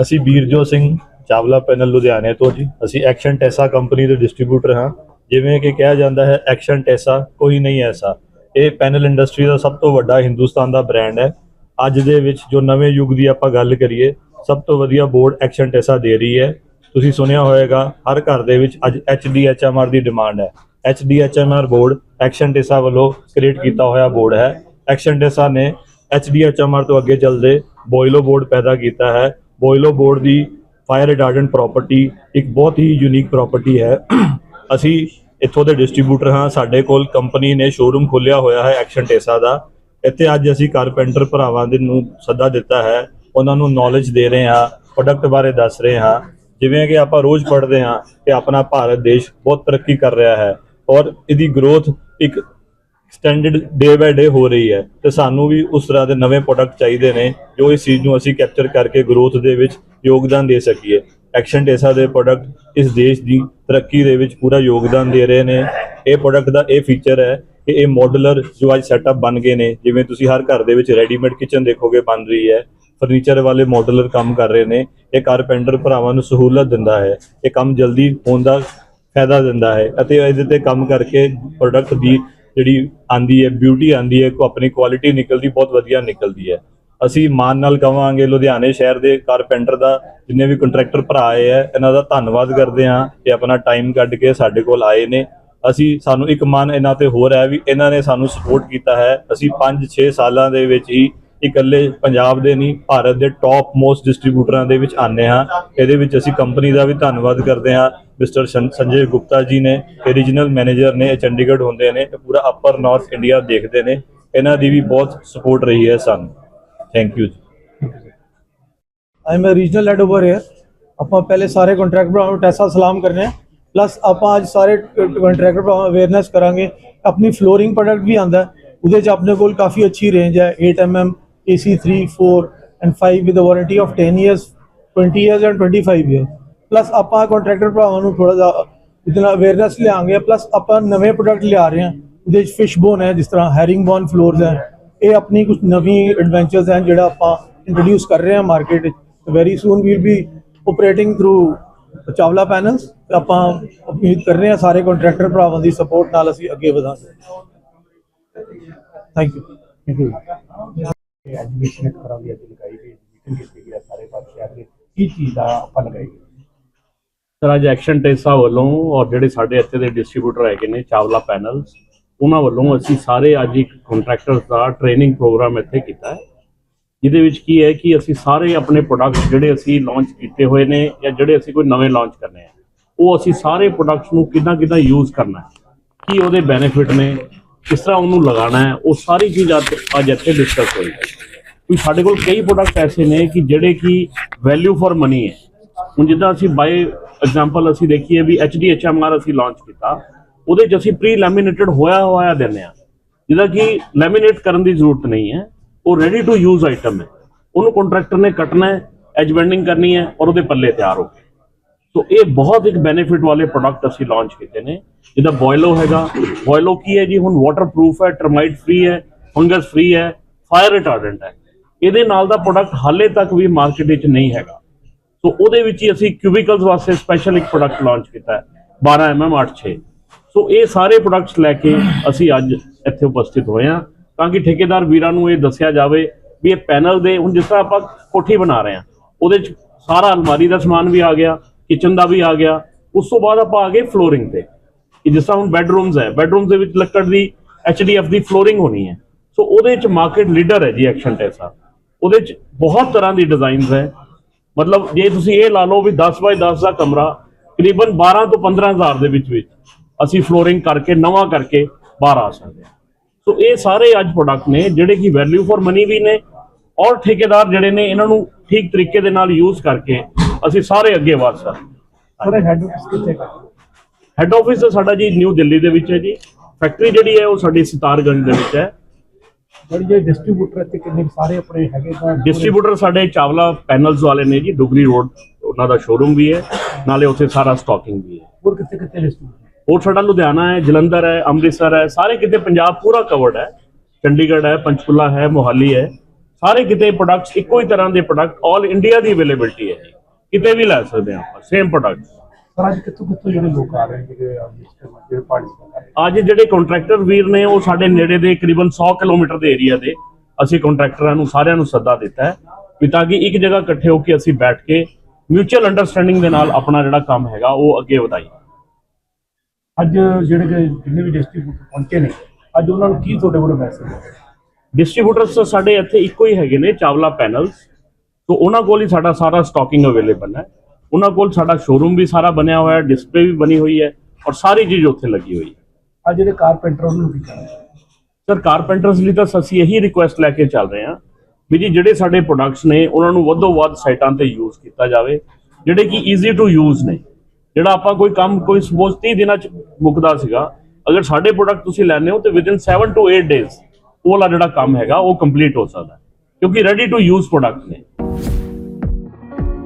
ਅਸੀਂ ਬੀਰਜੋ ਸਿੰਘ ਚਾਵਲਾ ਪੈਨਲ ਲੁਧਿਆਣੇ ਤੋਂ ਜੀ। ਅਸੀਂ ਐਕਸ਼ਨ ਟੈਸਾ ਕੰਪਨੀ ਦੇ ਡਿਸਟ੍ਰੀਬਿਊਟਰ ਹਾਂ। ਜਿਵੇਂ ਕਿ ਕਿਹਾ ਜਾਂਦਾ ਹੈ, ਐਕਸ਼ਨ ਟੈਸਾ ਕੋਈ ਨਹੀਂ ਐਸਾ। ਇਹ ਪੈਨਲ ਇੰਡਸਟਰੀ ਦਾ ਸਭ ਤੋਂ ਵੱਡਾ ਹਿੰਦੁਸਤਾਨ ਦਾ ਬ੍ਰਾਂਡ ਹੈ। ਅੱਜ ਦੇ ਵਿੱਚ ਜੋ ਨਵੇਂ ਯੁੱਗ ਦੀ ਆਪਾਂ ਗੱਲ ਕਰੀਏ, ਸਭ ਤੋਂ ਵਧੀਆ ਬੋਰਡ ਐਕਸ਼ਨ ਟੈਸਾ ਦੇ ਰਹੀ ਹੈ। ਤੁਸੀਂ ਸੁਣਿਆ ਹੋਵੇਗਾ, ਹਰ ਘਰ ਦੇ ਵਿੱਚ ਅੱਜ HDHMR ਦੀ ਡਿਮਾਂਡ ਹੈ। HDHMR ਬੋਰਡ ਐਕਸ਼ਨ ਟੈਸਾ ਵੱਲੋਂ ਕ੍ਰੀਏਟ ਕੀਤਾ ਹੋਇਆ ਬੋਰਡ ਹੈ। ਐਕਸ਼ਨ ਟੈਸਾ ਨੇ HDHMR ਤੋਂ ਅੱਗੇ ਚੱਲਦੇ ਬੋਇਲੋ ਬੋਰਡ ਪੈਦਾ ਕੀਤਾ ਹੈ। ਬੋਇਲੋ ਬੋਰਡ ਦੀ ਫਾਇਰ ਰਿਟਾਰਡੈਂਟ ਪ੍ਰਾਪਰਟੀ ਇੱਕ ਬਹੁਤ ਹੀ ਯੂਨੀਕ ਪ੍ਰਾਪਰਟੀ ਹੈ। ਅਸੀਂ ਇੱਥੋਂ ਦੇ ਡਿਸਟ੍ਰੀਬਿਊਟਰ ਹਾਂ। ਸਾਡੇ ਕੋਲ ਕੰਪਨੀ ਨੇ ਸ਼ੋਰੂਮ ਖੋਲ੍ਹਿਆ ਹੋਇਆ ਹੈ ਐਕਸ਼ਨ ਟੇਸਾ ਦਾ। ਇੱਥੇ ਅੱਜ ਅਸੀਂ ਕਾਰਪੈਂਟਰ ਭਰਾਵਾਂ ਦੇ ਨੂੰ ਸੱਦਾ ਦਿੱਤਾ ਹੈ। ਉਹਨਾਂ ਨੂੰ ਨੌਲੇਜ ਦੇ ਰਹੇ ਹਾਂ ਪ੍ਰੋਡਕਟ ਬਾਰੇ ਦੱਸ ਰਹੇ ਹਾਂ। ਜਿਵੇਂ ਕਿ ਆਪਾਂ ਰੋਜ਼ ਪੜ੍ਹਦੇ ਹਾਂ ਕਿ ਆਪਣਾ ਭਾਰਤ ਦੇਸ਼ ਬਹੁਤ ਤਰੱਕੀ ਕਰ ਰਿਹਾ ਹੈ ਔਰ ਇਹਦੀ ਗਰੋਥ ਇੱਕ ਸਟੈਂਡਰਡ ਡੇ ਬਾਏ ਡੇ ਹੋ ਰਹੀ ਹੈ ਤੇ ਸਾਨੂੰ ਵੀ ਉਸ ਤਰ੍ਹਾਂ ਦੇ ਨਵੇਂ ਪ੍ਰੋਡਕਟ ਚਾਹੀਦੇ ਨੇ ਜੋ ਇਸ ਚੀਜ਼ ਨੂੰ ਅਸੀਂ ਕੈਪਚਰ ਕਰਕੇ ਗਰੋਥ ਦੇ ਵਿੱਚ ਯੋਗਦਾਨ ਦੇ ਸਕੀਏ। ਐਕਸ਼ਨ ਟੇਸਾ ਦੇ ਪ੍ਰੋਡਕਟ ਇਸ ਦੇਸ਼ ਦੀ ਤਰੱਕੀ ਦੇ ਵਿੱਚ ਪੂਰਾ ਯੋਗਦਾਨ ਦੇ ਰਹੇ ਨੇ। ਇਹ ਪ੍ਰੋਡਕਟ ਦਾ ਇਹ ਫੀਚਰ ਹੈ ਕਿ ਇਹ ਮਾਡੂਲਰ ਜੋ ਅੱਜ ਸੈਟਅਪ ਬਣ ਗਏ ਨੇ, ਜਿਵੇਂ ਤੁਸੀਂ ਹਰ ਘਰ ਦੇ ਵਿੱਚ ਰੈਡੀਮੇਡ ਕਿਚਨ ਦੇਖੋਗੇ, ਬਣ ਰਹੀ ਹੈ। ਫਰਨੀਚਰ ਵਾਲੇ ਮਾਡੂਲਰ ਕੰਮ ਕਰ ਰਹੇ ਨੇ। ਇਹ ਕਾਰਪੈਂਟਰ ਭਰਾਵਾਂ ਨੂੰ ਸਹੂਲਤ ਦਿੰਦਾ ਹੈ। ਇਹ ਕੰਮ ਜਲਦੀ ਹੋਣ ਦਾ ਫਾਇਦਾ ਦਿੰਦਾ ਹੈ ਅਤੇ ਇਹਦੇ ਤੇ ਕੰਮ ਕਰਕੇ ਪ੍ਰੋਡਕਟ ਦੀ ਜਿਹੜੀ ਆਂਦੀ ਹੈ ਬਿਊਟੀ ਆਂਦੀ ਹੈ, ਕੋ ਆਪਣੀ ਕੁਆਲਿਟੀ ਨਿਕਲਦੀ, ਬਹੁਤ ਵਧੀਆ ਨਿਕਲਦੀ ਹੈ। ਅਸੀਂ ਮਾਨ ਨਾਲ ਕਵਾਂਗੇ, ਲੁਧਿਆਣੇ ਸ਼ਹਿਰ ਦੇ ਕਾਰਪੈਂਟਰ ਦਾ, ਜਿੰਨੇ ਵੀ ਕੰਟਰੈਕਟਰ ਭਰਾ ਆਏ ਹੈ, ਇਹਨਾਂ ਦਾ ਧੰਨਵਾਦ ਕਰਦੇ ਹਾਂ ਕਿ ਆਪਣਾ ਟਾਈਮ ਕੱਢ ਕੇ ਸਾਡੇ ਕੋਲ ਆਏ ਨੇ। ਅਸੀਂ ਸਾਨੂੰ ਇੱਕ ਮਨ ਇਹਨਾਂ ਤੇ ਹੋਰ ਹੈ ਵੀ ਇਹਨਾਂ ਨੇ ਸਾਨੂੰ ਸਪੋਰਟ ਕੀਤਾ ਹੈ। ਅਸੀਂ 5-6 ਸਾਲਾਂ ਦੇ ਵਿੱਚ ਹੀ ਇਕੱਲੇ ਪੰਜਾਬ ਦੇ ਨਹੀਂ, ਭਾਰਤ ਦੇ ਟੌਪ ਮੋਸਟ ਡਿਸਟ੍ਰੀਬਿਊਟਰਾਂ ਦੇ ਵਿੱਚ ਆਨੇ ਹਾਂ। ਇਹਦੇ ਵਿੱਚ ਅਸੀਂ ਕੰਪਨੀ ਦਾ ਵੀ ਧੰਨਵਾਦ ਕਰਦੇ ਹਾਂ। ਮਿਸਟਰ ਸੰਜੇ ਗੁਪਤਾ ਜੀ ਨੇ ਇਹ ਰੀਜਨਲ ਮੈਨੇਜਰ ਨੇ, ਇਹ ਚੰਡੀਗੜ੍ਹ ਹੁੰਦੇ ਨੇ, ਇਹ ਪੂਰਾ ਅਪਰ ਨਾਰਥ ਇੰਡੀਆ ਦੇਖਦੇ ਨੇ। ਇਹਨਾਂ ਦੀ ਵੀ ਬਹੁਤ ਸਪੋਰਟ ਰਹੀ ਹੈ ਸਾਨੂੰ। Thank you ji. I am regional head over here ਆਪਾਂ ਪਹਿਲੇ ਸਾਰੇ ਕੰਟਰੈਕਟ ਭਰਾਵਾਂ ਨੂੰ ਟੈਸਾ ਸਲਾਮ ਕਰਨੇ ਆ ਪਲੱਸ ਆਪਾਂ ਅੱਜ ਸਾਰੇ ਕੰਟਰੈਕਟਰ ਭਰਾਵਾਂ ਅਵੇਅਰਨੈਸ ਕਰਾਂਗੇ। ਆਪਣੀ ਫਲੋਰਿੰਗ ਪ੍ਰੋਡਕਟ ਵੀ ਆਂਦਾ ਉਹਦੇ ਚ ਆਪਣੇ ਕੋਲ ਕਾਫੀ ਅੱਛੀ ਰੇਂਜ ਹੈ। 8 mm AC3 4 and 5 with warranty of 10 years 20 years and 25 years plus ਆਪਾਂ ਕੰਟਰੈਕਟਰ ਭਰਾਵਾਂ ਨੂੰ ਥੋੜਾ ਜਿਹਾ ਇਤਨਾ ਅਵੇਅਰਨੈਸ ਲਿਆਂਗੇ। ਪਲੱਸ ਆਪਾਂ ਨਵੇਂ ਪ੍ਰੋਡਕਟ ਲਿਆ ਰਹੇ ਹਾਂ। ਉਹਦੇ ਵਿੱਚ ਫਿਸ਼ ਬੋਨ ਹੈ, ਜਿਸ ਤਰ੍ਹਾਂ ਹੈਰਿੰਗ ਬੋਨ ਫਲੋਰਸ ਹੈ। ਇਹ ਆਪਣੀ ਕੁਝ ਨਵੀਂ ਐਡਵੈਂਚਰਸ ਹੈ, ਜਿਹੜਾ ਆਪਾਂ ਇੰਟਰੋਡਿਊਸ ਕਰ ਰਹੇ ਹਾਂ ਮਾਰਕੀਟ ਵਿੱਚ। Very soon will be operating through Chawla panels ਆਪਾਂ ਉਮੀਦ ਕਰ ਰਹੇ ਹਾਂ ਸਾਰੇ ਕੰਟਰੈਕਟਰ ਭਰਾਵਾਂ ਦੀ ਸਪੋਰਟ ਨਾਲ ਅਸੀਂ ਅੱਗੇ ਵਧਾਂਗੇ। ਥੈਂਕ ਯੂ ਐਡਮਿਸ਼ਨ ਕਰਾਂ ਦੀ ਅੱਜ ਲਗਾਈ ਗਈ ਮੀਟਿੰਗ ਕੀਤੀ ਗਈ ਸਾਰੇ ਪਾਸੇ ਸ਼ਹਿਰ ਦੇ ਕੀ ਚੀਜ਼ ਦਾ ਆਪਾਂ ਲਗਾਈ ਗਈ ਸਰ, ਅੱਜ ਐਕਸ਼ਨ ਟੇਸਾ ਵੱਲੋਂ ਔਰ ਜਿਹੜੇ ਸਾਡੇ ਇੱਥੇ ਦੇ ਡਿਸਟ੍ਰੀਬਿਊਟਰ ਹੈਗੇ ਨੇ, ਚਾਵਲਾ ਪੈਨਲਸ ਉਹਨਾਂ ਵੱਲੋਂ ਅਸੀਂ ਸਾਰੇ ਅੱਜ ਇੱਕ ਕੰਟਰੈਕਟਰਸ ਦਾ ਟ੍ਰੇਨਿੰਗ ਪ੍ਰੋਗਰਾਮ ਇੱਥੇ ਕੀਤਾ ਹੈ। ਜਿਹਦੇ ਵਿੱਚ ਕੀ ਹੈ ਕਿ ਅਸੀਂ ਸਾਰੇ ਆਪਣੇ ਪ੍ਰੋਡਕਟਸ ਜਿਹੜੇ ਅਸੀਂ ਲਾਂਚ ਕੀਤੇ ਹੋਏ ਨੇ ਜਾਂ ਜਿਹੜੇ ਅਸੀਂ ਕੋਈ ਨਵੇਂ ਲਾਂਚ ਕਰਨੇ ਆ, ਉਹ ਅਸੀਂ ਸਾਰੇ ਪ੍ਰੋਡਕਟਸ ਨੂੰ ਕਿੱਦਾਂ ਕਿੱਦਾਂ ਯੂਜ਼ ਕਰਨਾ ਹੈ, ਕੀ ਉਹਦੇ ਬੈਨੀਫਿਟ ਨੇ ਕਿਸ ਤਰ੍ਹਾਂ ਉਹਨੂੰ ਲਗਾਉਣਾ ਹੈ, ਉਹ ਸਾਰੀ ਚੀਜ਼ ਅੱਜ ਅੱਜ ਇੱਥੇ ਡਿਸਕਸ ਹੋਈ ਹੈ। ਕਿਉਂਕਿ ਸਾਡੇ ਕੋਲ ਕਈ ਪ੍ਰੋਡਕਟ ਐਸੇ ਨੇ ਕਿ ਜਿਹੜੇ ਕਿ ਵੈਲਿਊ ਫॉर ਮਨੀ ਹੈ। ਹੁਣ ਜਿੱਦਾਂ ਅਸੀਂ ਬਾਈ ਐਗਜ਼ਾਮਪਲ ਅਸੀਂ ਦੇਖੀਏ ਵੀ HDHMR ਅਸੀਂ ਲਾਂਚ ਕੀਤਾ, ਉਹਦੇ 'ਚ ਅਸੀਂ ਪ੍ਰੀ ਲੈਮੀਨੇਟਡ ਹੋਇਆ ਹੋਇਆ ਦਿੰਦੇ ਆ ਜਿਹਦਾ ਕਿ ਲੈਮੀਨੇਟ ਕਰਨ ਦੀ ਜ਼ਰੂਰਤ ਨਹੀਂ ਹੈ, ਉਹ ਰੈਡੀ ਟੂ ਯੂਜ਼ ਆਈਟਮ ਹੈ। ਉਹਨੂੰ ਕੰਟਰੈਕਟਰ ਨੇ ਕੱਟਣਾ ਹੈ ਐਜ ਬੈਂਡਿੰਗ ਕਰਨੀ ਹੈ ਔਰ ਉਹਦੇ ਪੱਲੇ ਤਿਆਰ ਹੋ ਗਏ ਸੋ ਇਹ ਬਹੁਤ ਇੱਕ ਬੈਨੀਫਿਟ ਵਾਲੇ ਪ੍ਰੋਡਕਟ ਅਸੀਂ ਲਾਂਚ ਕੀਤੇ ਨੇ। ਜਿਹਦਾ ਬੋਇਲੋ ਹੈਗਾ। ਬੋਇਲੋ ਕੀ ਹੈ ਜੀ? ਹੁਣ ਵਾਟਰਪ੍ਰੂਫ ਹੈ ਟਰਮਾਈਟ ਫ੍ਰੀ ਹੈ ਫੰਗਸ ਫ੍ਰੀ ਹੈ ਫਾਇਰ ਰਿਟਾਰਡੈਂਟ ਹੈ। ਇਹਦੇ ਨਾਲ ਦਾ ਪ੍ਰੋਡਕਟ ਹਾਲੇ ਤੱਕ ਵੀ ਮਾਰਕੀਟ ਵਿੱਚ ਨਹੀਂ ਹੈਗਾ। ਸੋ ਉਹਦੇ ਵਿੱਚ ਹੀ ਅਸੀਂ ਕਿਊਬਿਕਲਸ ਵਾਸਤੇ ਸਪੈਸ਼ਲ ਇੱਕ ਪ੍ਰੋਡਕਟ ਲਾਂਚ ਕੀਤਾ ਹੈ 12 mm 86 ਸੋ ਇਹ ਸਾਰੇ ਪ੍ਰੋਡਕਟਸ ਲੈ ਕੇ ਅਸੀਂ ਅੱਜ ਇੱਥੇ ਉਪਸਥਿਤ ਹੋਏ ਹਾਂ। ਤਾਂ ਕਿ ਠੇਕੇਦਾਰ ਵੀਰਾਂ ਨੂੰ ਇਹ ਦੱਸਿਆ ਜਾਵੇ ਵੀ ਇਹ ਪੈਨਲ ਦੇ, ਹੁਣ ਜਿਸ ਤਰ੍ਹਾਂ ਆਪਾਂ ਕੋਠੀ ਬਣਾ ਰਹੇ ਹਾਂ, ਉਹਦੇ 'ਚ ਸਾਰਾ ਅਲਮਾਰੀ ਦਾ ਸਮਾਨ ਵੀ ਆ ਗਿਆ। ਕਿਚਨ ਦਾ ਵੀ ਆ ਗਿਆ। ਉਸ ਤੋਂ ਬਾਅਦ ਆਪਾਂ ਆ ਗਏ ਫਲੋਰਿੰਗ ਤੇ। ਕਿ ਜਿਸ ਤਰ੍ਹਾਂ ਹੁਣ ਬੈਡਰੂਮਸ ਹੈ। ਬੈਡਰੂਮਸ ਦੇ ਵਿੱਚ ਲੱਕੜ ਦੀ HDF ਦੀ ਫਲੋਰਿੰਗ ਹੋਣੀ ਹੈ। ਸੋ ਉਹਦੇ 'ਚ ਮਾਰਕੀਟ ਲੀਡਰ ਹੈ ਜੀ ਐਕਸ਼ਨ ਟੈਸਾ ਉਹਦੇ 'ਚ ਬਹੁਤ ਤਰ੍ਹਾਂ ਦੀ ਡਿਜ਼ਾਈਨਸ ਹੈ। ਮਤਲਬ ਜੇ ਤੁਸੀਂ ਇਹ ਲਾ ਲਓ ਵੀ 10 ਬਾਈ 10 ਦਾ ਕਮਰਾ, ਤਕਰੀਬਨ 12 ਤੋਂ 15000 ਦੇ ਵਿੱਚ ਵਿੱਚ ਅਸੀਂ ਫਲੋਰਿੰਗ ਕਰਕੇ, ਨਵਾਂ ਕਰਕੇ ਬਾਹਰ ਆ ਸਕਦੇ ਹਾਂ। ਸੋ ਇਹ ਸਾਰੇ ਅੱਜ ਪ੍ਰੋਡਕਟ ਨੇ ਜਿਹੜੇ ਕਿ ਵੈਲਿਊ ਫॉर ਮਨੀ ਵੀ ਨੇ ਔਰ ਠੇਕੇਦਾਰ ਜਿਹੜੇ ਨੇ ਇਹਨਾਂ ਨੂੰ ਠੀਕ ਤਰੀਕੇ ਦੇ ਨਾਲ ਯੂਜ਼ ਕਰਕੇ ਅਸੀਂ ਸਾਰੇ ਅੱਗੇ ਵਧ ਸਕਦੇ ਹੈਡ ਆਫਿਸ ਕਿੱਥੇ ਹੈ? ਹੈੱਡ ਆਫਿਸ ਸਾਡਾ ਜੀ ਨਿਊ ਦਿੱਲੀ ਦੇ ਵਿੱਚ ਹੈ ਜੀ। ਫੈਕਟਰੀ ਜਿਹੜੀ ਹੈ ਉਹ ਸਾਡੀ ਸਿਤਾਰਗੰਜ ਦੇ ਵਿੱਚ ਹੈ। ਬੜੀ ਜਿਹੜੇ ਡਿਸਟ੍ਰੀਬਿਊਟਰ ਇੱਥੇ ਕਿੰਨੇ ਸਾਰੇ ਆਪਣੇ ਹੈਗੇ ਤਾਂ ਡਿਸਟ੍ਰੀਬਿਊਟਰ ਸਾਡੇ ਚਾਵਲਾ ਪੈਨਲਸ ਵਾਲੇ ਨੇ ਜੀ ਡੁਗਰੀ ਰੋਡ ਉਹਨਾਂ ਦਾ ਸ਼ੋਰੂਮ ਵੀ ਹੈ ਨਾਲੇ ਉੱਥੇ ਸਾਰਾ ਸਟਾਕਿੰਗ ਵੀ ਹੈ। ਹੋਰ ਕਿੱਥੇ ਕਿੱਥੇ ਡਿਸਟ੍ਰੀਬਿਊਟਰ ਹੋਰ ਸਾਡਾ ਲੁਧਿਆਣਾ ਹੈ ਜਲੰਧਰ ਹੈ ਅੰਮ੍ਰਿਤਸਰ ਹੈ ਸਾਰੇ ਕਿਤੇ ਪੰਜਾਬ ਪੂਰਾ ਕਵਰਡ ਹੈ। ਚੰਡੀਗੜ੍ਹ ਹੈ ਪੰਚਕੂਲਾ ਹੈ ਮੋਹਾਲੀ ਹੈ। ਸਾਰੇ ਕਿਤੇ ਪ੍ਰੋਡਕਟਸ ਇੱਕੋ ਹੀ ਤਰ੍ਹਾਂ ਦੇ ਪ੍ਰੋਡਕਟ 올 ਇੰਡੀਆ ਦੀ ਅਵੇਲੇਬਿਲਟੀ ਹੈ ਜੀ। ਕਿਤੇ ਵੀ ਲੈ ਸਕਦੇ ਹਾਂ ਆਪਾਂ ਸੇਮ ਪ੍ਰੋਡਕਟ ਸਰ ਅੱਜ ਕਿੱਥੋਂ ਕਿੱਥੋਂ ਜਿਹੜੇ ਲੋਕ ਆ ਰਹੇ ਨੇ ਜਿਹੜੇ ਜਿਹੜੇ ਪਾਰਟਿਸਪੇਟ ਕਰ ਰਹੇ ਅੱਜ ਜਿਹੜੇ ਕੰਟਰੈਕਟਰ ਵੀਰ ਨੇ ਉਹ ਸਾਡੇ ਨੇੜੇ ਦੇ ਕਰੀਬਨ 100 ਕਿਲੋਮੀਟਰ ਦੇ ਏਰੀਆ ਦੇ ਅਸੀਂ ਕੰਟਰੈਕਟਰਾਂ ਨੂੰ ਸਾਰਿਆਂ ਨੂੰ ਸੱਦਾ ਦਿੱਤਾ ਹੈ ਵੀ ਤਾਂ ਕਿ ਇੱਕ ਜਗ੍ਹਾ ਇਕੱਠੇ ਹੋ ਕੇ ਅਸੀਂ ਬੈਠ ਕੇ ਮਿਊਚੁਅਲ ਅੰਡਰਸਟੈਂਡਿੰਗ ਦੇ ਨਾਲ ਆਪਣਾ ਜਿਹੜਾ ਕੰਮ ਹੈਗਾ ਉਹ ਅੱਗੇ ਵਧਾਈਏ। ਅੱਜ ਜਿਹੜੇ ਕਿ ਜਿੰਨੇ ਵੀ ਡਿਸਟ੍ਰੀਬਿਊਟਰ ਪਹੁੰਚੇ ਨੇ ਅੱਜ ਉਹਨਾਂ ਨੂੰ ਕੀ ਤੁਹਾਡੇ ਕੋਲ ਮੈਸੇਜ ਹੈ ਡਿਸਟ੍ਰੀਬਿਊਟਰਸ ਸਾਡੇ ਇੱਥੇ ਇੱਕੋ ਹੀ ਹੈਗੇ ਨੇ ਚਾਵਲਾ ਪੈਨਲਸ ਤੋਂ ਉਹਨਾਂ ਕੋਲ ਹੀ ਸਾਡਾ ਸਾਰਾ ਸਟਾਕਿੰਗ ਅਵੇਲੇਬਲ ਹੈ। ਉਹਨਾਂ ਕੋਲ ਸਾਡਾ ਸ਼ੋਰੂਮ ਵੀ ਸਾਰਾ ਬਣਿਆ ਹੋਇਆ ਹੈ ਡਿਸਪਲੇ ਵੀ ਬਣੀ ਹੋਈ ਹੈ ਔਰ ਸਾਰੀ ਚੀਜ਼ ਉੱਥੇ ਲੱਗੀ ਹੋਈ ਹੈ। ਅੱਜ ਜਿਹੜੇ ਕਾਰਪੈਂਟਰ ਉਹਨਾਂ ਨੂੰ ਕੀ ਕਹਿਣਾ ਸਰ ਕਾਰਪੈਂਟਰਸ ਲਈ ਤਾਂ ਅਸੀਂ ਇਹੀ ਰਿਕੁਐਸਟ ਲੈ ਕੇ ਚੱਲ ਰਹੇ ਹਾਂ ਵੀ ਜੀ ਜਿਹੜੇ ਸਾਡੇ ਪ੍ਰੋਡਕਟਸ ਨੇ ਉਹਨਾਂ ਨੂੰ ਵੱਧੋ ਵੱਧ ਸਾਈਟਾਂ ਤੇ ਯੂਜ਼ ਕੀਤਾ ਜਾਵੇ ਜਿਹੜੇ ਕਿ ਈਜ਼ੀ ਟੂ ਯੂਜ਼ ਨੇ। ਜਿਹੜਾ ਆਪਾਂ ਕੋਈ ਕੰਮ ਕੋਈ ਸਪੋਜ਼ 30 ਦਿਨਾਂ ਚ ਮੁੱਕਦਾ ਸੀਗਾ ਅਗਰ ਸਾਡੇ ਪ੍ਰੋਡਕਟ ਤੁਸੀਂ ਲੈਣੇ ਹੋ ਤੇ ਵਿਦਿਨ 7 ਟੂ 8 ਡੇਜ਼ ਉਹ ਵਾਲਾ ਜਿਹੜਾ ਕੰਮ ਹੈਗਾ ਉਹ ਕੰਪਲੀਟ ਹੋ ਸਕਦਾ ਕਿਉਂਕਿ ਰੈਡੀ ਟੂ ਯੂਜ਼ ਪ੍ਰੋਡਕਟ ਨੇ।